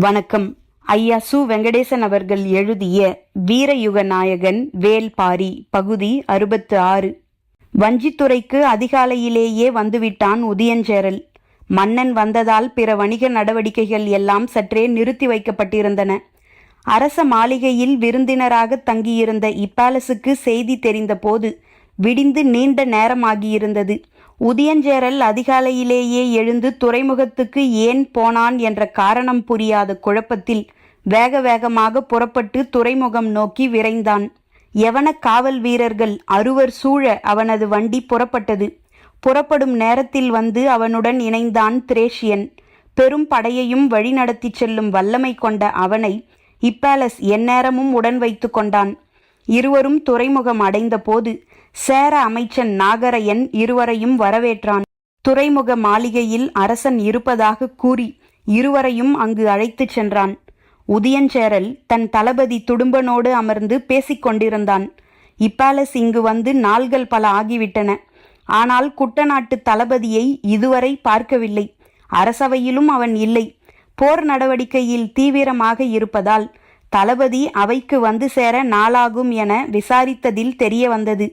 வணக்கம். ஐயா சு. வெங்கடேசன் அவர்கள் எழுதிய வீரயுக நாயகன் வேல்பாரி பகுதி அறுபத்து ஆறு வஞ்சித்துறைக்கு அதிகாலையிலேயே வந்துவிட்டான் உதியஞ்சேரல். மன்னன் வந்ததால் பிற வணிக நடவடிக்கைகள் எல்லாம் சற்றே நிறுத்தி வைக்கப்பட்டிருந்தன. அரச மாளிகையில் விருந்தினராக தங்கியிருந்த இப்பாலசுக்கு செய்தி தெரிந்தபோது விடிந்து நீண்ட நேரமாகியிருந்தது. உதியஞ்சேரல் அதிகாலையிலேயே எழுந்து துறைமுகத்துக்கு ஏன் போனான் என்ற காரணம் புரியாத குழப்பத்தில் வேக வேகமாக புறப்பட்டு துறைமுகம் நோக்கி விரைந்தான். எவன காவல் வீரர்கள் அறுவர் சூழ அவனது வண்டி புறப்பட்டது. புறப்படும் நேரத்தில் வந்து அவனுடன் இணைந்தான் திரேஷியன். பெரும் படையையும் வழிநடத்திச் செல்லும் வல்லமை கொண்ட அவனை இப்பேலஸ் எந்நேரமும் உடன் வைத்து கொண்டான். இருவரும் துறைமுகம் அடைந்தபோது சேர அமைச்சன் நாகரையன் இருவரையும் வரவேற்றான். துறைமுக மாளிகையில் அரசன் இருப்பதாக கூறி இருவரையும் அங்கு அழைத்துச் சென்றான். உதியஞ்சேரல் தன் தளபதி துடும்பனோடு அமர்ந்து பேசிக் கொண்டிருந்தான். இங்கு வந்து நாள்கள் பல ஆகிவிட்டன. ஆனால் குட்டநாட்டு தளபதியை இதுவரை பார்க்கவில்லை. அரசவையிலும் அவன் இல்லை. போர் நடவடிக்கையில் தீவிரமாக இருப்பதால் தளபதி அவைக்கு வந்து சேர நாளாகும் என விசாரித்ததில் தெரிய வந்தது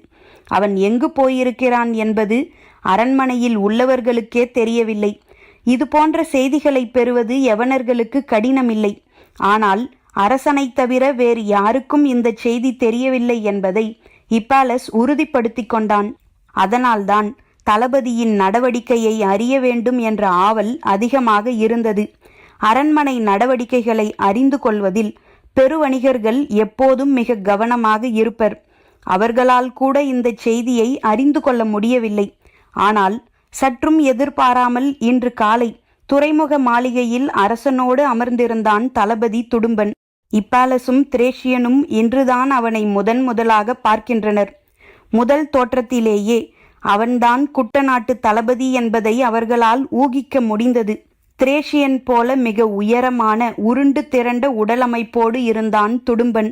அவன் எங்கு போயிருக்கிறான் என்பது அரண்மனையில் உள்ளவர்களுக்கே தெரியவில்லை. இது போன்ற செய்திகளை பெறுவது யவனர்களுக்கு கடினமில்லை. ஆனால் அரசனைத் தவிர வேறு யாருக்கும் இந்த செய்தி தெரியவில்லை என்பதை இப்பாலஸ் உறுதிப்படுத்திக் கொண்டான். அதனால்தான் தளபதியின் நடவடிக்கையை அறிய வேண்டும் என்ற ஆவல் அதிகமாக இருந்தது. அரண்மனை நடவடிக்கைகளை அறிந்து கொள்வதில் பெருவணிகர்கள் எப்போதும் மிக கவனமாக இருப்பர். அவர்களால் கூட இந்த செய்தியை அறிந்து கொள்ள முடியவில்லை. ஆனால் சற்றும் எதிர்பாராமல் இன்று காலை துறைமுக மாளிகையில் அரசனோடு அமர்ந்திருந்தான் தளபதி துடும்பன். இப்பாலசும் திரேஷியனும் இன்றுதான் அவனை முதன் முதலாக பார்க்கின்றனர். முதல் தோற்றத்திலேயே அவன்தான் குட்டநாட்டு தளபதி என்பதை அவர்களால் ஊகிக்க முடிந்தது. திரேஷியன் போல மிக உயரமான உருண்டு திரண்ட உடலமைப்போடு இருந்தான் துடும்பன்.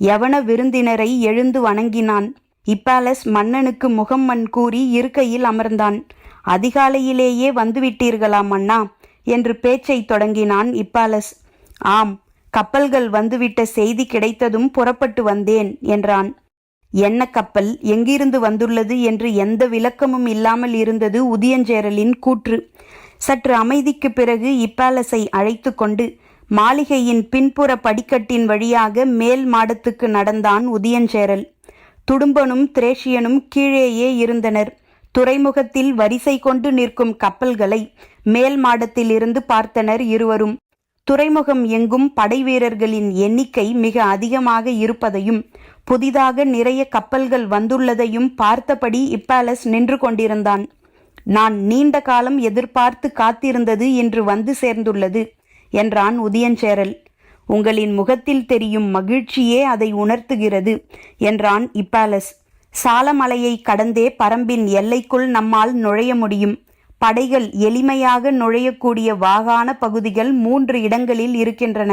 யவன விருந்தினரை எழுந்து வணங்கினான். இப்பாலஸ் மன்னனுக்கு முகம் மண் கூறி இருக்கையில் அமர்ந்தான். அதிகாலையிலேயே வந்துவிட்டீர்களா மன்னா என்று பேச்சை தொடங்கினான் இப்பாலஸ். ஆம் கப்பல்கள் வந்துவிட்ட செய்தி கிடைத்ததும் புறப்பட்டு வந்தேன் என்றான். என்ன கப்பல்? எங்கிருந்து வந்துள்ளது என்று எந்த விளக்கமும் இல்லாமல் இருந்தது உதியஞ்சேரலின் கூற்று. சற்று அமைதிக்கு பிறகு இப்பாலஸை அழைத்து கொண்டு மாளிகையின் பின்புற படிக்கட்டின் வழியாக மேல் மாடத்துக்கு நடந்தான் உதியஞ்சேரல். துடும்பனும் திரேஷியனும் கீழேயே இருந்தனர். துறைமுகத்தில் வரிசை கொண்டு நிற்கும் கப்பல்களை மேல் மாடத்தில் இருந்து பார்த்தனர் இருவரும். துறைமுகம் எங்கும் படைவீரர்களின் எண்ணிக்கை மிக அதிகமாக இருப்பதையும் புதிதாக நிறைய கப்பல்கள் வந்துள்ளதையும் பார்த்தபடி இப்பாலஸ் நின்று கொண்டிருந்தான். நான் நீண்ட காலம் எதிர்பார்த்து காத்திருந்தது என்று வந்து சேர்ந்துள்ளது. என்றான் உதியஞ்சேரல். உங்களின் முகத்தில் தெரியும் மகிழ்ச்சியே அதை உணர்த்துகிறது என்றான் இப்பாலஸ். சாலமலையை கடந்தே பரம்பின் எல்லைக்குள் நம்மால் நுழைய முடியும். படைகள் எளிமையாக நுழையக்கூடிய வாகான பகுதிகள் மூன்று இடங்களில் இருக்கின்றன.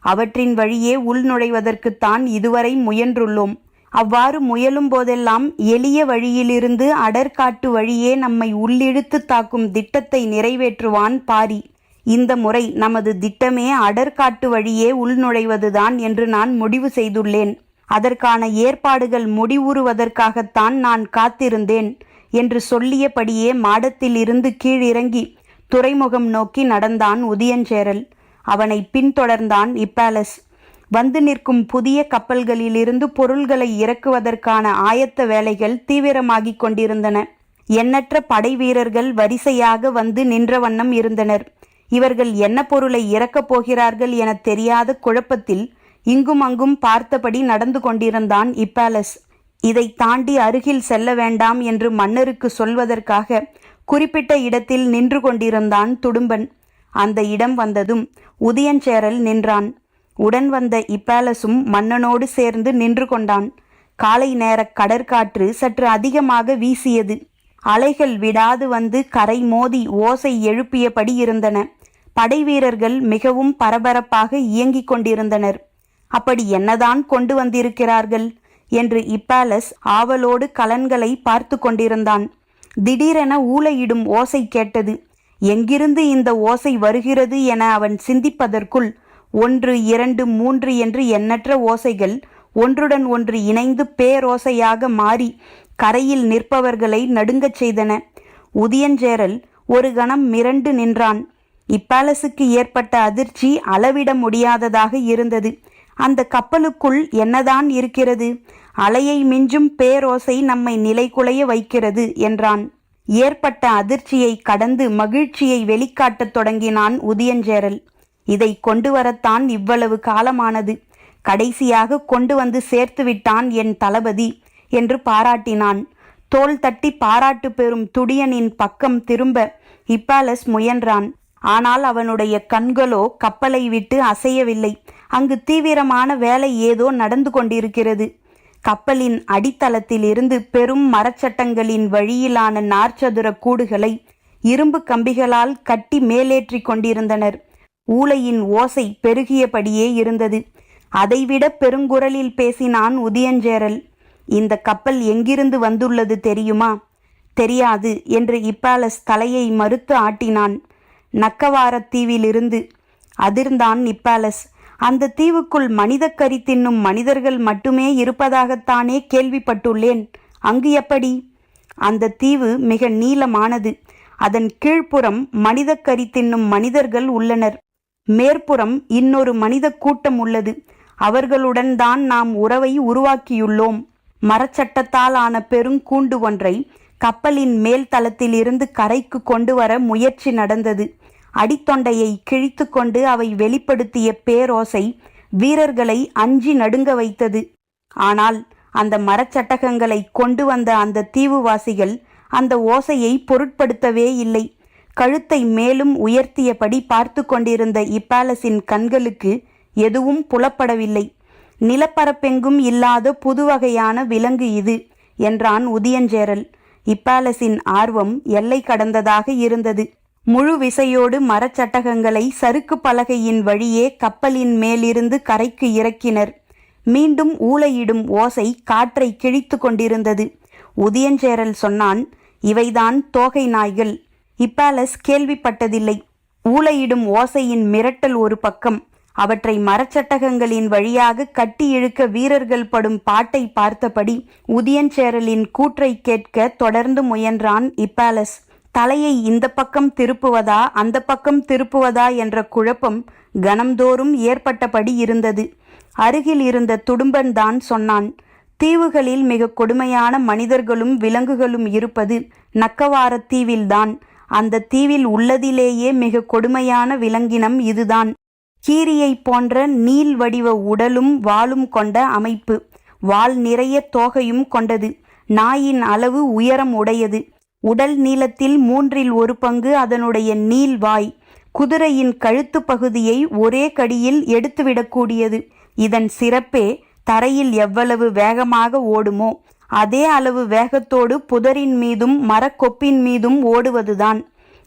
அவற்றின் வழியே உள்நுழைவதற்குத்தான் இதுவரை முயன்றுள்ளோம். அவ்வாறு முயலும் போதெல்லாம் எளிய வழியிலிருந்து அடற்காட்டு வழியே நம்மை உள்ளிழுத்து தாக்கும் திட்டத்தை நிறைவேற்றுவான் பாரி. இந்த முறை நமது திட்டமே அடற்காட்டு வழியே உள்நுழைவதுதான் என்று நான் முடிவு செய்துள்ளேன். அதற்கான ஏற்பாடுகள் முடிவுறுவதற்காகத்தான் நான் காத்திருந்தேன் என்று சொல்லியபடியே மாடத்தில் இருந்து கீழிறங்கி துறைமுகம் நோக்கி நடந்தான் உதியஞ்சேரல். அவனை பின்தொடர்ந்தான் இப்பாலஸ். வந்து நிற்கும் புதிய கப்பல்களிலிருந்து பொருள்களை இறக்குவதற்கான ஆயத்த வேலைகள் தீவிரமாகிக் கொண்டிருந்தன. எண்ணற்ற படை வீரர்கள் வரிசையாக வந்து நின்ற வண்ணம் இருந்தனர். இவர்கள் என்ன பொருளை இறக்கப் போகிறார்கள் என தெரியாத குழப்பத்தில் இங்கும் அங்கும் பார்த்தபடி நடந்து கொண்டிருந்தான் இப்பாலஸ். இதை தாண்டி அருகில் செல்ல வேண்டாம் என்று மன்னருக்கு சொல்வதற்காக குறிப்பிட்ட இடத்தில் நின்று கொண்டிருந்தான் துடும்பன். அந்த இடம் வந்ததும் உதயஞ்சேரல் நின்றான். உடன் வந்த இப்பாலஸும் மன்னனோடு சேர்ந்து நின்று கொண்டான். காலை நேர கடற்காற்று சற்று அதிகமாக வீசியது. அலைகள் விடாது வந்து கரை மோதி ஓசை எழுப்பியபடி இருந்தன. படை வீரர்கள் மிகவும் பரபரப்பாக இயங்கிக் கொண்டிருந்தனர். அப்படி என்னதான் கொண்டு வந்திருக்கிறார்கள்? என்று இப்பேலஸ் ஆவலோடு கலன்களை பார்த்து கொண்டிருந்தான். திடீரென ஊளையிடும் ஓசை கேட்டது. எங்கிருந்து இந்த ஓசை வருகிறது என அவன் சிந்திப்பதற்குள் ஒன்று இரண்டு மூன்று என்று எண்ணற்ற ஓசைகள் ஒன்றுடன் ஒன்று இணைந்து பேரோசையாக மாறி கரையில் நிற்பவர்களை நடுங்கச் செய்தன. உதியஞ்சேரல் ஒரு கணம் மிரண்டு நின்றான். இப்பாலசுக்கு ஏற்பட்ட அதிர்ச்சி அளவிட முடியாததாக இருந்தது. அந்த கப்பலுக்குள் என்னதான் இருக்கிறது? அலையை மிஞ்சும் பேரோசை நம்மை நிலைகுலைய வைக்கிறது என்றான். ஏற்பட்ட அதிர்ச்சியை கடந்து மகிழ்ச்சியை வெளிக்காட்டத் தொடங்கினான் உதியஞ்சேரல். இதை கொண்டு வரத்தான் இவ்வளவு காலமானது. கடைசியாக கொண்டு வந்து சேர்த்து விட்டான் என் தளபதி. என்று பாராட்டினான். தோல் தட்டி பாராட்டு பெறும் துடியனின் பக்கம் திரும்ப இப்பாலஸ் முயன்றான். ஆனால் அவனுடைய கண்களோ கப்பலை விட்டு அசையவில்லை. அங்கு தீவிரமான வேலை ஏதோ நடந்து கொண்டிருக்கிறது. கப்பலின் அடித்தளத்தில் இருந்து பெரும் மரச்சட்டங்களின் வழியிலான நார்ச்சதுர கூடுகளை இரும்பு கம்பிகளால் கட்டி மேலேற்றி கொண்டிருந்தனர். ஊளையின் ஓசை பெருகியபடியே இருந்தது. அதைவிட பெருங்குரலில் பேசினான் உதியஞ்சேரல். இந்த கப்பல் எங்கிருந்து வந்துள்ளது தெரியுமா? தெரியாது என்று இப்பாலஸ் தலையை மறுத்து ஆட்டினான். நக்கவாரத் தீவிலிருந்து அதிர்ந்தான் இப்பாலஸ். அந்த தீவுக்குள் மனிதக்கறி தின்னும் மனிதர்கள் மட்டுமே இருப்பதாகத்தானே கேள்விப்பட்டுள்ளேன். அங்கு எப்படி? அந்த தீவு மிக நீளமானது. அதன் கீழ்ப்புறம் மனிதக்கறி தின்னும் மனிதர்கள் உள்ளனர். மேற்புறம் இன்னொரு மனித கூட்டம் உள்ளது. அவர்களுடன் தான் நாம் உறவை உருவாக்கியுள்ளோம். மரச்சட்டத்தால் ஆன பெருங்கூண்டு ஒன்றை கப்பலின் மேல் தளத்தில் இருந்து கரைக்கு கொண்டு வர முயற்சி நடந்தது. அடித்தொண்டையை கிழித்து கொண்டு அவை வெளிப்படுத்திய பேரோசை வீரர்களை அஞ்சி நடுங்க வைத்தது. ஆனால் அந்த மரச்சட்டகங்களை கொண்டு வந்த அந்த தீவுவாசிகள் அந்த ஓசையை பொருட்படுத்தவே இல்லை. கழுத்தை மேலும் உயர்த்தியபடி பார்த்து கொண்டிருந்த இப்பாலஸின் கண்களுக்கு எதுவும் புலப்படவில்லை. நிலப்பரப்பெங்கும் இல்லாத புதுவகையான விலங்கு இது என்றான் உதியஞ்சேரல். இப்பாலஸின் ஆர்வம் எல்லை கடந்ததாக இருந்தது. முழு விசையோடு மரச்சட்டகங்களை சறுக்கு பலகையின் வழியே கப்பலின் மேலிருந்து கரைக்கு இறக்கினர். மீண்டும் ஊளையிடும் ஓசை காற்றை கிழித்து கொண்டிருந்தது. உதியஞ்சேரல் சொன்னான் இவைதான் தோகை நாய்கள். இப்பாலஸ் கேள்விப்பட்டதில்லை. ஊளையிடும் ஓசையின் மிரட்டல் ஒரு பக்கம். அவற்றை மரச்சட்டகங்களின் வழியாக கட்டி இழுக்க வீரர்கள் படும் பாட்டை பார்த்தபடி உதியஞ்சேரலின் கூற்றை கேட்க தொடர்ந்து முயன்றான் இப்பாலஸ். தலையை இந்த பக்கம் திருப்புவதா அந்த பக்கம் திருப்புவதா என்ற குழப்பம் கணம்தோறும் ஏற்பட்டபடி இருந்தது. அருகில் இருந்த துடும்பன் தான் சொன்னான் தீவுகளில் மிக கொடுமையான மனிதர்களும் விலங்குகளும் இருப்பது நக்கவாரத் தீவில்தான். அந்த தீவில் உள்ளதிலேயே மிக கொடுமையான விலங்கினம் இதுதான். கீரியை போன்ற நீள் வடிவ உடலும் வாலும் கொண்ட அமைப்பு. வால் நிறைய தோகையும் கொண்டது. நாயின் அளவு உயரம் உடையது. உடல் நீளத்தில் மூன்றில் ஒரு பங்கு அதனுடைய நீள் வாய். குதிரையின் கழுத்து பகுதியை ஒரே கடியில் எடுத்துவிடக்கூடியது. இதன் சிறப்பே தரையில் எவ்வளவு வேகமாக ஓடுமோ அதே அளவு வேகத்தோடு புதரின் மீதும் மரக்கொப்பின் மீதும் ஓடுவதுதான்.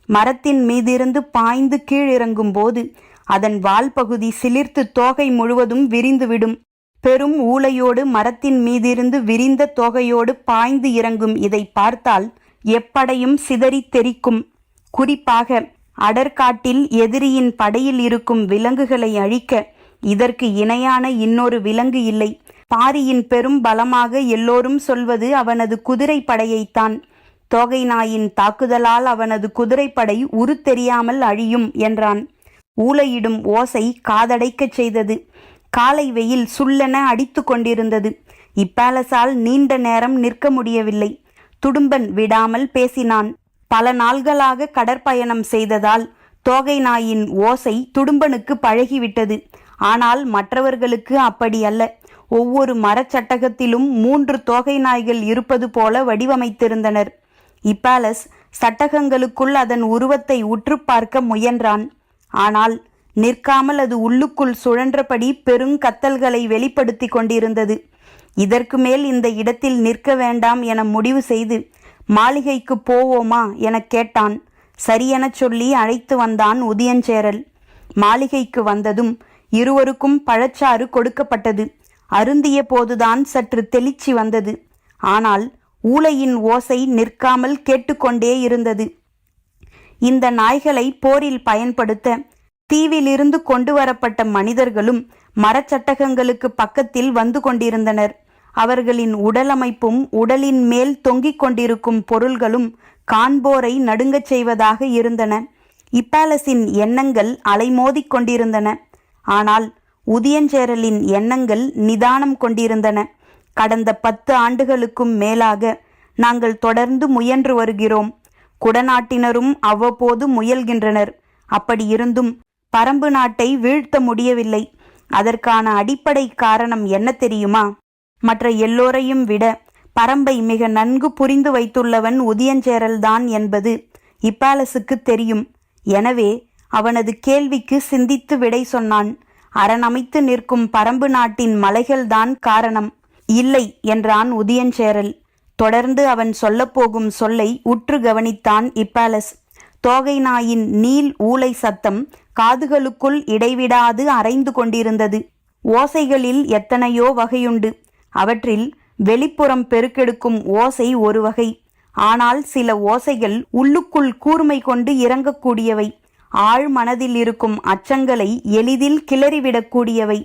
மரத்தின் மீதிருந்து பாய்ந்து கீழிறங்கும் போது அதன் வால் பகுதி சிலிர்த்து தோகை முழுவதும் விரிந்துவிடும். பெரும் ஊளையோடு மரத்தின் மீதிருந்து விரிந்த தோகையோடு பாய்ந்து இறங்கும் இதை பார்த்தால் எப்படையும் சிதறித் தெரிக்கும். குறிப்பாக அடர்காட்டில் எதிரியின் படையில் இருக்கும் விலங்குகளை அழிக்க இதற்கு இணையான இன்னொரு விலங்கு இல்லை. பாரியின் பெரும் பலமாக எல்லோரும் சொல்வது அவனது குதிரை படையைத்தான். தோகை நாயின் தாக்குதலால் அவனது குதிரைப்படை உரு தெரியாமல் அழியும் என்றான். ஊலையிடும் ஓசை காதடைக்கச் செய்தது. காலை வெயில் சுள்ளென அடித்து கொண்டிருந்தது. இப்பேலஸால் நீண்ட நேரம் நிற்க முடியவில்லை. துடும்பன் விடாமல் பேசினான். பல நாள்களாக கடற்பயணம் செய்ததால் தோகை நாயின் ஓசை துடும்பனுக்கு பழகிவிட்டது. ஆனால் மற்றவர்களுக்கு அப்படி அல்ல. ஒவ்வொரு மரச்சட்டகத்திலும் மூன்று தோகை நாய்கள் இருப்பது போல வடிவமைத்திருந்தனர். இப்பாலஸ் சட்டகங்களுக்குள் அதன் உருவத்தை உற்று பார்க்க முயன்றான். ஆனால் நிற்காமல் அது உள்ளுக்குள் சுழன்றபடி பெருங்கத்தல்களை வெளிப்படுத்தி கொண்டிருந்தது. இதற்கு மேல் இந்த இடத்தில் நிற்க வேண்டாம் என முடிவு செய்து மாளிகைக்கு போவோமா எனக் கேட்டான். சரியெனச் சொல்லி அழைத்து வந்தான் உதியஞ்சேரல். மாளிகைக்கு வந்ததும் இருவருக்கும் பழச்சாறு கொடுக்கப்பட்டது. அருந்திய போதுதான் சற்று தெளிச்சி வந்தது. ஆனால் ஊலையின் ஓசை நிற்காமல் கேட்டுக்கொண்டே இருந்தது. இந்த நாய்களை போரில் பயன்படுத்த தீவிலிருந்து கொண்டு வரப்பட்ட மனிதர்களும் மரச்சட்டகங்களுக்கு பக்கத்தில் வந்து கொண்டிருந்தனர். அவர்களின் உடலமைப்பும் உடலின் மேல் தொங்கிக் கொண்டிருக்கும் பொருள்களும் காண்போரை நடுங்கச் செய்வதாக இருந்தன. இப்பாலஸின் எண்ணங்கள் அலைமோதிக் கொண்டிருந்தன. ஆனால் உதியஞ்சேரலின் எண்ணங்கள் நிதானம் கொண்டிருந்தன. கடந்த பத்து ஆண்டுகளுக்கும் மேலாக நாங்கள் தொடர்ந்து முயன்று வருகிறோம். குடநாட்டினரும் அவ்வப்போது முயல்கின்றனர். அப்படியிருந்தும் பரம்பு நாட்டை வீழ்த்த முடியவில்லை. அதற்கான அடிப்படை காரணம் என்ன தெரியுமா? மற்ற எல்லோரையும் விட பரம்பை மிக நன்கு புரிந்து வைத்துள்ளவன் உதியஞ்சேரல்தான் என்பது இப்பாலசுக்கு தெரியும். எனவே அவனது கேள்விக்கு சிந்தித்து விடை சொன்னான். அரணமைத்து நிற்கும் பரம்பு நாட்டின் மலைகள்தான் காரணம். இல்லை என்றான் உதியஞ்சேரல். தொடர்ந்து அவன் சொல்லப்போகும் சொல்லை உற்று கவனித்தான் இப்பாலஸ். தோகை நாயின் நீல் ஊளை சத்தம் காதுகளுக்குள் இடைவிடாது அரைந்து கொண்டிருந்தது. ஓசைகளில் எத்தனையோ வகையுண்டு. அவற்றில் வெளிப்புறம் பெருக்கெடுக்கும் ஓசை ஒரு வகை. ஆனால் சில ஓசைகள் உள்ளுக்குள் கூர்மை கொண்டு இறங்கக்கூடியவை. ஆழ் மனதில் இருக்கும் அச்சங்களை எளிதில் கிளறிவிடக்கூடியவை.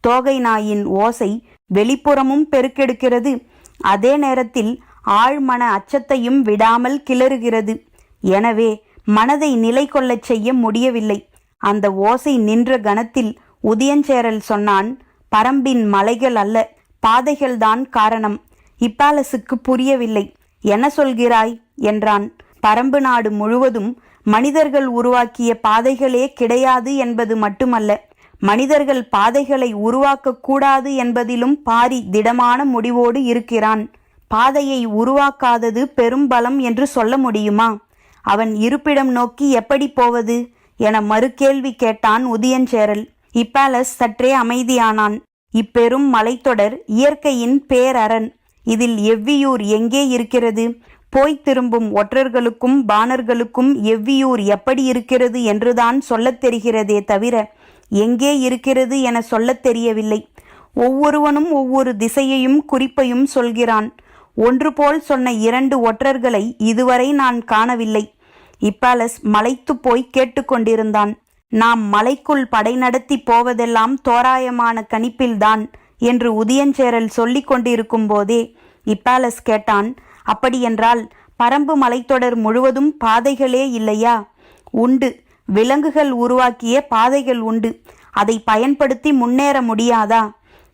தோகை நாயின் ஓசை வெளிப்புறமும் பெருக்கெடுக்கிறது. அதே நேரத்தில் ஆழ்மன அச்சத்தையும் விடாமல் கிளறுகிறது. எனவே மனதை நிலை கொள்ளச் செய்ய முடியவில்லை. அந்த ஓசை நின்ற கணத்தில் உதயஞ்சேரல் சொன்னான் பரம்பின் மலைகள் அல்ல பாதைகள்தான் காரணம். இப்பாலசுக்கு புரியவில்லை. என்ன சொல்கிறாய்? என்றான். பரம்பு நாடு முழுவதும் மனிதர்கள் உருவாக்கிய பாதைகளே கிடையாது என்பது மட்டுமல்ல. மனிதர்கள் பாதைகளை உருவாக்கக்கூடாது என்பதிலும் பாரி திடமான முடிவோடு இருக்கிறான். பாதையை உருவாக்காதது பெரும்பலம் என்று சொல்ல முடியுமா? அவன் இருப்பிடம் நோக்கி எப்படி போவது? என மறுகேள்வி கேட்டான் உதியஞ்சேரல். இப்பாலஸ் சற்றே அமைதியானான். இப்பெரும் மலைத்தொடர் இயற்கையின் பேரரண். இதில் எவ்வியூர் எங்கே இருக்கிறது? போய் திரும்பும் ஒற்றர்களுக்கும் பாணர்களுக்கும் எவ்வியூர் எப்படி இருக்கிறது என்றுதான் சொல்லத் தெரிகிறதே தவிர எங்கே இருக்கிறது என சொல்லத் தெரியவில்லை. ஒவ்வொருவனும் ஒவ்வொரு திசையையும் குறிப்பையும் சொல்கிறான். ஒன்று போல் சொன்ன இரண்டு ஒற்றர்களை இதுவரை நான் காணவில்லை. இப்பாலஸ் மலைத்து போய் கேட்டுக்கொண்டிருந்தான் நாம் மலைக்குள் படை நடத்தி போவதெல்லாம் தோராயமான கணிப்பில்தான் என்று உதியஞ்சேரல் சொல்லிக் கொண்டிருக்கும் போதே இப்பாலஸ் கேட்டான் அப்படியென்றால் பரம்பு மலைத்தொடர் முழுவதும் பாதைகளே இல்லையா? உண்டு. விலங்குகள் உருவாக்கிய பாதைகள் உண்டு. அதை பயன்படுத்தி முன்னேற முடியாதா?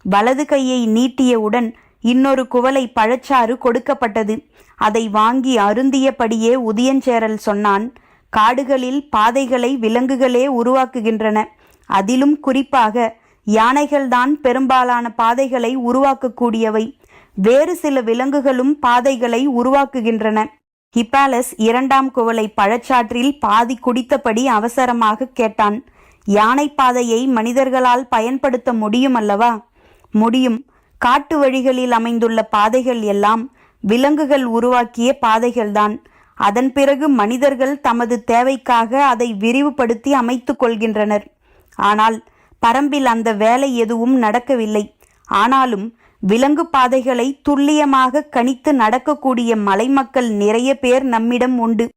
வலது கையை நீட்டியவுடன் இன்னொரு குவளை பழச்சாறு கொடுக்கப்பட்டது. அதை வாங்கி அருந்தியபடியே உதியஞ்சேரல் சொன்னான் காடுகளில் பாதைகளை விலங்குகளே உருவாக்குகின்றன. அதிலும் குறிப்பாக யானைகள்தான் பெரும்பாலான பாதைகளை உருவாக்கக்கூடியவை. வேறு சில விலங்குகளும் பாதைகளை உருவாக்குகின்றன. ஹிப்பாலஸ் இரண்டாம் குவளை பழச்சாற்றில் பாதி குடித்தபடி அவசரமாக கேட்டான். யானை பாதையை மனிதர்களால் பயன்படுத்த முடியும் அல்லவா? முடியும். காட்டு வழிகளில் அமைந்துள்ள பாதைகள் எல்லாம் விலங்குகள் உருவாக்கிய பாதைகள்தான். அதன் பிறகு மனிதர்கள் தமது தேவைக்காக அதை விரிவுபடுத்தி அமைத்துக் கொள்கின்றனர். ஆனால் பரம்பில் அந்த வேலை எதுவும் நடக்கவில்லை. ஆனாலும் விலங்கு பாதைகளை துல்லியமாக கணித்து நடக்கக்கூடிய மலைமக்கள் நிறைய பேர் நம்மிடம் உண்டு.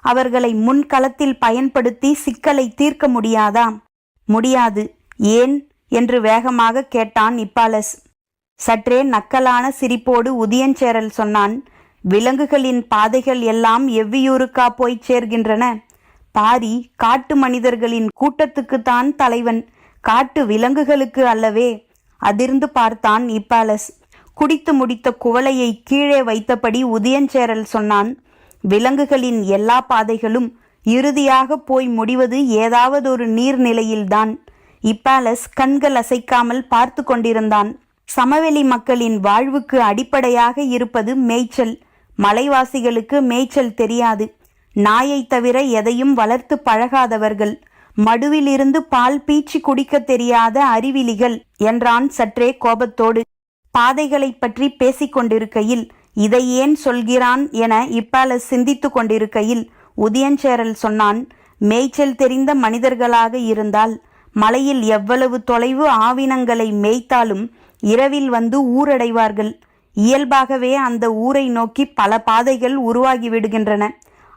அவர்களை முன்களத்தில் பயன்படுத்தி சிக்கலை தீர்க்க முடியாதா? முடியாது. ஏன்? என்று வேகமாக கேட்டான் இப்பாலஸ். சற்றே நக்கலான சிரிப்போடு உதியஞ்சேரல் சொன்னான் விலங்குகளின் பாதைகள் எல்லாம் எவ்வியூருக்கா போய்ச் சேர்கின்றன? பாரி காட்டு மனிதர்களின் கூட்டத்துக்குத்தான் தலைவன். காட்டு விலங்குகளுக்கு அல்லவே. அதிர்ந்து பார்த்தான் இப்பாலஸ் குடித்து முடித்த குவளையை கீழே வைத்தபடி உதயஞ்சேரல் சொன்னான் விலங்குகளின் எல்லா பாதைகளும் இறுதியாக போய் முடிவது ஏதாவது ஒரு நீர்நிலையில்தான். இப்பாலஸ் கண்கள் அசைக்காமல் பார்த்து கொண்டிருந்தான். சமவெளி மக்களின் வாழ்வுக்கு அடிப்படையாக இருப்பது மேய்ச்சல். மலைவாசிகளுக்கு மேய்ச்சல் தெரியாது. நாயை தவிர எதையும் வளர்த்து பழகாதவர்கள். மடுவிலிருந்து பால் பீச்சி குடிக்க தெரியாத அறிவிலிகள் என்றான் சற்றே கோபத்தோடு. பாதைகளை பற்றி பேசிக்கொண்டிருக்கையில் இதை ஏன் சொல்கிறான்? என இப்பால சிந்தித்து கொண்டிருக்கையில் உதயஞ்சேரல் சொன்னான் மேய்ச்சல் தெரிந்த மனிதர்களாக இருந்தால் மலையில் எவ்வளவு தொலைவு ஆவினங்களை மேய்த்தாலும் இரவில் வந்து ஊரடைவார்கள். இயல்பாகவே அந்த ஊரை நோக்கி பல பாதைகள் உருவாகிவிடுகின்றன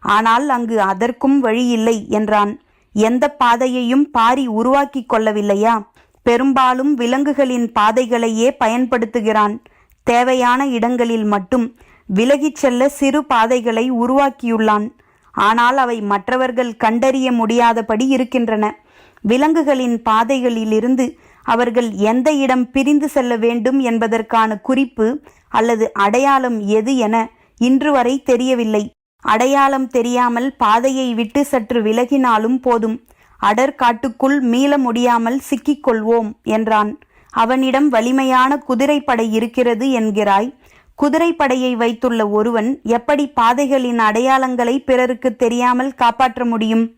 ஆனால் அங்கு அதற்கும் வழியில்லை என்றான். எந்த பாதையையும் பாரி உருவாக்கிக் கொள்ளவில்லையா? பெரும்பாலும் விலங்குகளின் பாதைகளையே பயன்படுத்துகிறான். தேவையான இடங்களில் மட்டும் விலகிச் செல்ல சிறு பாதைகளை உருவாக்கியுள்ளான். ஆனால் அவை மற்றவர்கள் கண்டறிய முடியாதபடி இருக்கின்றன. விலங்குகளின் பாதைகளிலிருந்து அவர்கள் எந்த இடம் பிரிந்து செல்ல வேண்டும் என்பதற்கான குறிப்பு அல்லது அடையாளம் எது என இன்று வரை தெரியவில்லை. அடையாளம் தெரியாமல் பாதையை விட்டு சற்று விலகினாலும் போதும். அடர் காட்டுக்குள் மீள முடியாமல் சிக்கிக்கொள்வோம் என்றான். அவனிடம் வலிமையான குதிரைப்படை இருக்கிறது என்கிறாய். குதிரைப்படையை வைத்துள்ள ஒருவன் எப்படி பாதைகளின் அடையாளங்களை பிறருக்கு தெரியாமல் காப்பாற்ற முடியும்?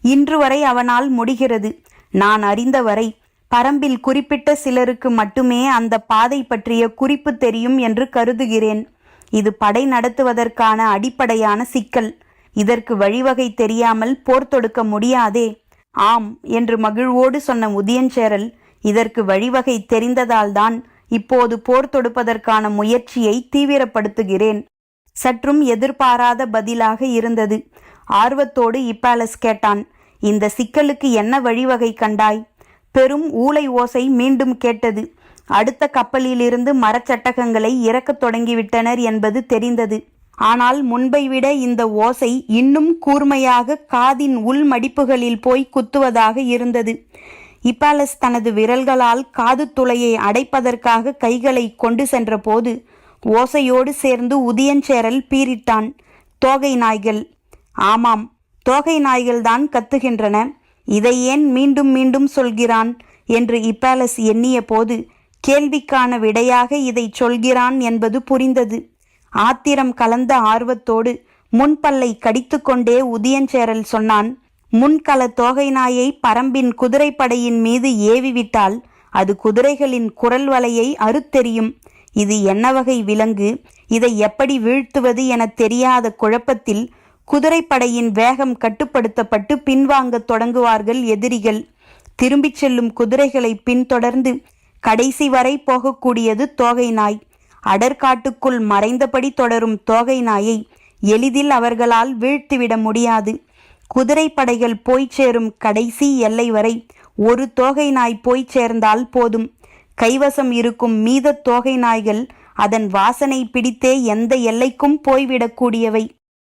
இன்று வரை அவனால் முடிகிறது. நான் அறிந்தவரை பரம்பில் குறிப்பிட்ட சிலருக்கு மட்டுமே அந்த பாதை பற்றிய குறிப்பு தெரியும் என்று கருதுகிறேன். இது படை நடத்துவதற்கான அடிப்படையான சிக்கல். இதற்கு வழிவகை தெரியாமல் போர் தொடுக்க முடியாதே. ஆம் என்று மகிழ்வோடு சொன்ன உதயஞ்சேரல் இதற்கு வழிவகை தெரிந்ததால்தான் இப்போது போர் தொடுப்பதற்கான முயற்சியை தீவிரப்படுத்துகிறேன். சற்றும் எதிர்பாராத பதிலாக இருந்தது. ஆர்வத்தோடு இப்பாலஸ் கேட்டான் இந்த சிக்கலுக்கு என்ன வழிவகை கண்டாய்? பெரும் ஊளை ஓசை மீண்டும் கேட்டது. அடுத்த கப்பலிலிருந்து மரச்சட்டகங்களை இறக்கத் தொடங்கிவிட்டனர் என்பது தெரிந்தது. ஆனால் முன்பை விட இந்த ஓசை இன்னும் கூர்மையாக காதின் உள் மடிப்புகளில் போய் குத்துவதாக இருந்தது. இப்பாலஸ் தனது விரல்களால் காது துளையை அடைப்பதற்காக கைகளை கொண்டு சென்றபோது ஓசையோடு சேர்ந்து உதியஞ்சேரல் பீரிட்டான் தோகை நாய்கள். ஆமாம் தோகை நாய்கள்தான் கத்துகின்றன. இதை ஏன் மீண்டும் மீண்டும் சொல்கிறான்? என்று இப்பாலஸ் எண்ணிய போது கேள்விக்கான விடையாக இதை சொல்கிறான் என்பது புரிந்தது. ஆத்திரம் கலந்த ஆர்வத்தோடு முன்பல்லை கடித்துக்கொண்டே உதியஞ்சேரல் சொன்னான் முன்கல தோகை நாயை பரம்பின் குதிரைப்படையின் மீது ஏவிவிட்டால் அது குதிரைகளின் குரல் வலையை அறுத்தெறியும். இது என்ன வகை விலங்கு? இதை எப்படி வீழ்த்துவது என தெரியாத குழப்பத்தில் குதிரைப்படையின் வேகம் கட்டுப்படுத்தப்பட்டு பின்வாங்கத் தொடங்குவார்கள் எதிரிகள். திரும்பிச் செல்லும் குதிரைகளை பின்தொடர்ந்து கடைசி வரை போகக்கூடியது தோகை நாய். அடற்காட்டுக்குள் மறைந்தபடி தொடரும் தோகை நாயை எளிதில் அவர்களால் வீழ்த்திவிட முடியாது. குதிரைப்படைகள் போய்ச் சேரும் கடைசி எல்லை வரை ஒரு தோகை நாய் போய்ச் சேர்ந்தால் போதும். கைவசம் இருக்கும் மீத தோகை நாய்கள் அதன் வாசனை பிடித்தே எந்த எல்லைக்கும் போய்விடக்கூடியவை.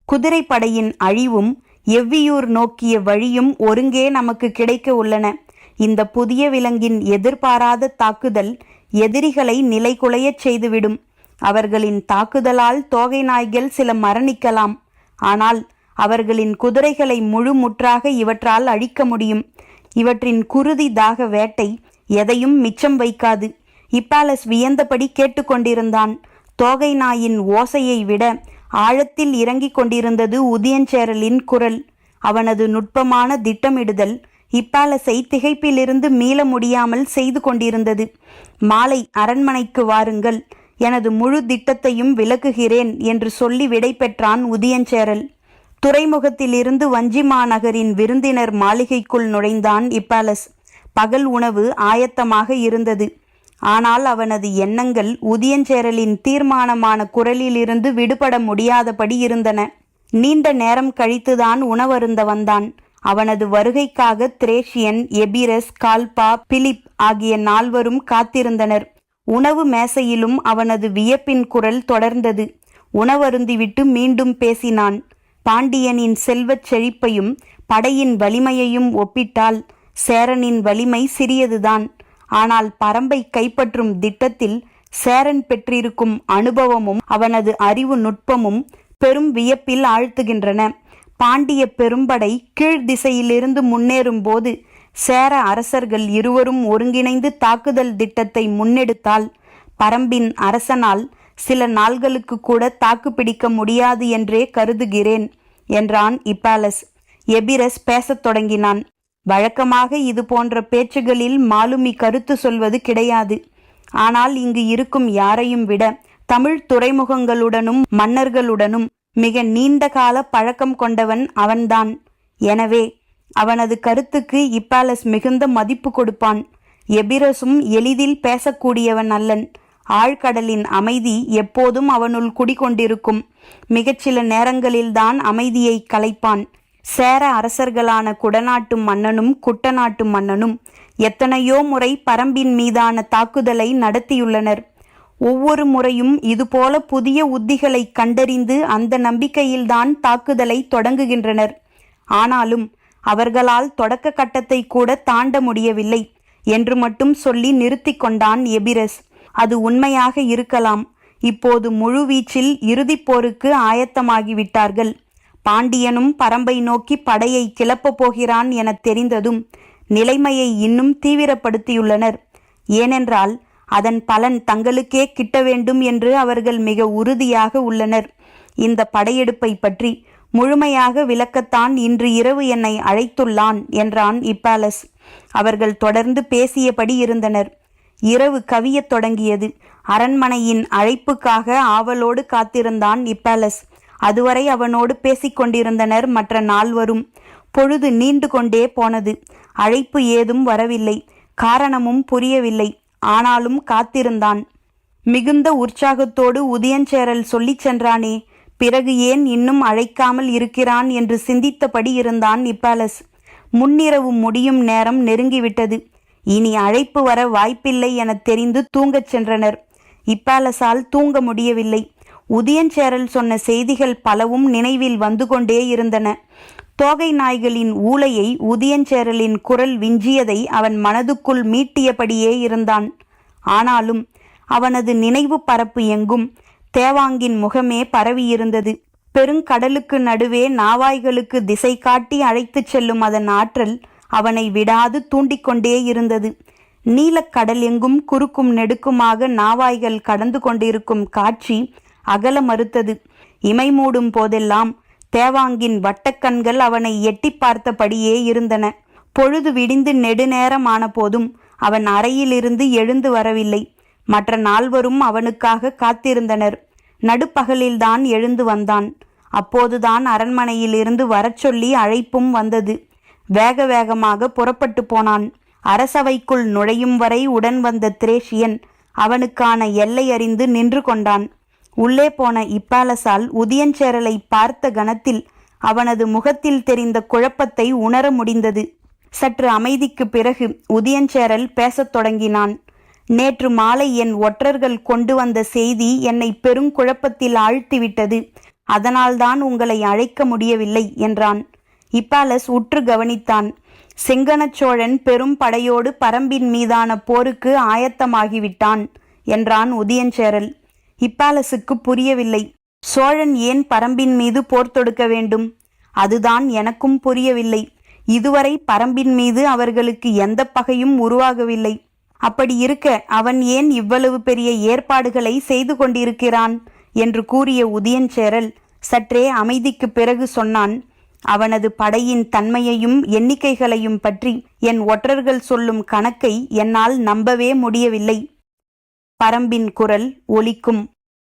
குதிரைப்படையின் அழிவும் எவ்வியூர் நோக்கிய வழியும் ஒருங்கே நமக்கு கிடைக்க உள்ளன. இந்த புதிய விலங்கின் எதிர்பாராத தாக்குதல் எதிரிகளை நிலைகுலையச் செய்துவிடும். அவர்களின் தாக்குதலால் தோகை நாய்கள் சில மரணிக்கலாம். ஆனால் அவர்களின் குதிரைகளை முழு முற்றாக இவற்றால் அழிக்க முடியும். இவற்றின் குருதி தாக வேட்டை எதையும் மிச்சம் வைக்காது. இப்பாலஸ் வியந்தபடி கேட்டுக்கொண்டிருந்தான் தோகை நாயின் ஓசையை விட ஆழத்தில் இறங்கிக் கொண்டிருந்தது உதியஞ்சேரலின் குரல். அவனது நுட்பமான திட்டமிடுதல் இப்பாலஸை திகைப்பிலிருந்து மீள முடியாமல் செய்து கொண்டிருந்தது. மாலை அரண்மனைக்கு வாருங்கள். எனது முழு திட்டத்தையும் விளக்குகிறேன் என்று சொல்லி விடை பெற்றான் உதியஞ்சேரல். துறைமுகத்திலிருந்து வஞ்சி மாநகரின் விருந்தினர் மாளிகைக்குள் நுழைந்தான் இப்பாலஸ். பகல் உணவு ஆயத்தமாக இருந்தது. ஆனால் அவனது எண்ணங்கள் உதியஞ்சேரலின் தீர்மானமான குரலிலிருந்து விடுபட முடியாதபடி இருந்தன. நீண்ட நேரம் கழித்துதான் உணவருந்த வந்தான். அவனது வருகைக்காக திரேஷியன் எபிரஸ் கால்பா பிலிப் ஆகிய நால்வரும் காத்திருந்தனர். உணவு மேசையிலும் அவனது வியப்பின் குரல் தொடர்ந்தது. உணவருந்திவிட்டு மீண்டும் பேசினான். பாண்டியனின் செல்வச் செழிப்பையும் படையின் வலிமையையும் ஒப்பிட்டால் சேரனின் வலிமை சிறியதுதான். ஆனால் பரம்பை கைப்பற்றும் திட்டத்தில் சேரன் பெற்றிருக்கும் அனுபவமும் அவனது அறிவு நுட்பமும் பெரும் வியப்பில் ஆழ்த்துகின்றன. பாண்டிய பெரும்படை கீழ் திசையிலிருந்து முன்னேறும் போது சேர அரசர்கள் இருவரும் ஒருங்கிணைந்து தாக்குதல் திட்டத்தை முன்னெடுத்தால் பரம்பின் அரசனால் சில நாள்களுக்கு கூட தாக்குப்பிடிக்க முடியாது என்றே கருதுகிறேன் என்றான் இப்பாலஸ். எபிரஸ் பேசத் தொடங்கினான். வழக்கமாக இது போன்ற பேச்சுகளில் மாலுமி கருத்து சொல்வது கிடையாது. ஆனால் இங்கு இருக்கும் யாரையும் விட தமிழ் துறைமுகங்களுடனும் மன்னர்களுடனும் மிக நீண்ட கால பழக்கம் கொண்டவன் அவன்தான். எனவே அவனது கருத்துக்கு இப்பாலஸ் மிகுந்த மதிப்பு கொடுப்பான். எபிரசும் எளிதில் பேசக்கூடியவன் அல்லன். ஆழ்கடலின் அமைதி எப்போதும் அவனுள் குடிகொண்டிருக்கும். மிகச்சில நேரங்களில்தான் அமைதியை கலைப்பான். சேர அரசர்களான குடநாட்டு மன்னனும் குட்டநாட்டு மன்னனும் எத்தனையோ முறை பரம்பின் மீதான தாக்குதலை நடத்தியுள்ளனர். ஒவ்வொரு முறையும் இதுபோல புதிய உத்திகளை கண்டறிந்து அந்த நம்பிக்கையில்தான் தாக்குதலை தொடங்குகின்றனர். ஆனாலும் அவர்களால் தொடக்க கட்டத்தை கூட தாண்ட முடியவில்லை என்று மட்டும் சொல்லி நிறுத்தி கொண்டான் எபிரஸ். அது உண்மையாக இருக்கலாம். இப்போது முழுவீச்சில் இறுதிப் போருக்கு ஆயத்தமாகிவிட்டார்கள். பாண்டியனும் பரம்பை நோக்கி படையை கிளப்பப் போகிறான் எனத் தெரிந்ததும் நிலைமையை இன்னும் தீவிரப்படுத்தியுள்ளனர். ஏனென்றால் அதன் பலன் தங்களுக்கே கிட்ட வேண்டும் என்று அவர்கள் மிக உறுதியாக உள்ளனர். இந்த படையெடுப்பை பற்றி முழுமையாக விளக்கத்தான் இன்று இரவு என்னை அழைத்துள்ளான் என்றான் இப்பாலஸ். அவர்கள் தொடர்ந்து பேசியபடி இருந்தனர். இரவு கவியத் தொடங்கியது. அரண்மனையின் அழைப்புக்காக ஆவலோடு காத்திருந்தான் இப்பாலஸ். அதுவரை அவனோடு பேசிக்கொண்டிருந்தனர் மற்ற நால்வரும். பொழுது நீண்டு கொண்டே போனது. அழைப்பு ஏதும் வரவில்லை. காரணமும் புரியவில்லை. ஆனாலும் காத்திருந்தான். மிகுந்த உற்சாகத்தோடு உதயஞ்சேரல் சொல்லிச் சென்றானே பிறகு ஏன் இன்னும் அழைக்காமல் இருக்கிறான் என்று சிந்தித்தபடி இருந்தான் இப்பாலஸ் முன்னிரவு முடியும் நேரம் நெருங்கிவிட்டது. இனி அழைப்பு வர வாய்ப்பில்லை எனத் தெரிந்து தூங்கச் சென்றனர். இப்பாலஸால் தூங்க முடியவில்லை. உதயஞ்சேரல் சொன்ன செய்திகள் பலவும் நினைவில் வந்து கொண்டே இருந்தன. தோகை நாய்களின் ஊளையை உதயஞ்சேரலின் குரல் விஞ்சியதை அவன் மனதுக்குள் மீட்டியபடியே இருந்தான். ஆனாலும் அவனது நினைவு பரப்பு எங்கும் தேவாங்கின் முகமே பரவியிருந்தது. பெருங்கடலுக்கு நடுவே நாவாய்களுக்கு திசை காட்டி அழைத்துச் செல்லும் அதன் ஆற்றல் அவனை விடாது தூண்டிக்கொண்டே இருந்தது. நீலக்கடல் எங்கும் குறுக்கும் நெடுக்குமாக நாவாய்கள் கடந்து கொண்டிருக்கும் காட்சி அகல மறுத்தது. இமை மூடும் போதெல்லாம் தேவாங்கின் வட்டக்கண்கள் அவனை எட்டி பார்த்தபடியே இருந்தன. பொழுது விடிந்து நெடுநேரமான போதும் அவன் அறையிலிருந்து எழுந்து வரவில்லை. மற்ற நால்வரும் அவனுக்காக காத்திருந்தனர். நடுப்பகலில்தான் எழுந்து வந்தான். அப்போதுதான் அரண்மனையிலிருந்து வரச் சொல்லி அழைப்பும் வந்தது. வேக வேகமாக புறப்பட்டு போனான். அரசவைக்குள் நுழையும் வரை உடன் வந்த திரேஷியன் அவனுக்கான எல்லை அறிந்து நின்று கொண்டான். உள்ளே போன இப்பாலசால் உதியஞ்சேரலை பார்த்த கணத்தில் அவனது முகத்தில் தெரிந்த குழப்பத்தை உணர முடிந்தது. சற்று அமைதிக்கு பிறகு உதியஞ்சேரல் பேசத் தொடங்கினான். நேற்று மாலை என் ஒற்றர்கள் கொண்டு வந்த செய்தி என்னை பெருங்குழப்பத்தில் ஆழ்த்திவிட்டது. அதனால்தான் உங்களை அழைக்க முடியவில்லை என்றான். இப்பாலஸ் உற்று கவனித்தான். செங்கனச்சோழன் பெரும் படையோடு பரம்பின் மீதான போருக்கு ஆயத்தமாகிவிட்டான் என்றான் உதியஞ்சேரல். ஹிப்பாலஸுக்கு புரியவில்லை. சோழன் ஏன் பரம்பின் மீது போர் தொடுக்க வேண்டும்? அதுதான் எனக்கும் புரியவில்லை. இதுவரை பரம்பின் மீது அவர்களுக்கு எந்த பகையும் உருவாகவில்லை. அப்படி இருக்க அவன் ஏன் இவ்வளவு பெரிய ஏற்பாடுகளை செய்து கொண்டிருக்கிறான்? என்று கூறிய உதயஞ்சேரல் சற்றே அமைதிக்கு பிறகு சொன்னான் அவனது படையின் தன்மையையும் எண்ணிக்கைகளையும் பற்றி என் ஒற்றர்கள் சொல்லும் கணக்கை என்னால் நம்பவே முடியவில்லை. பரம்பின் குரல் ஒலிக்கும்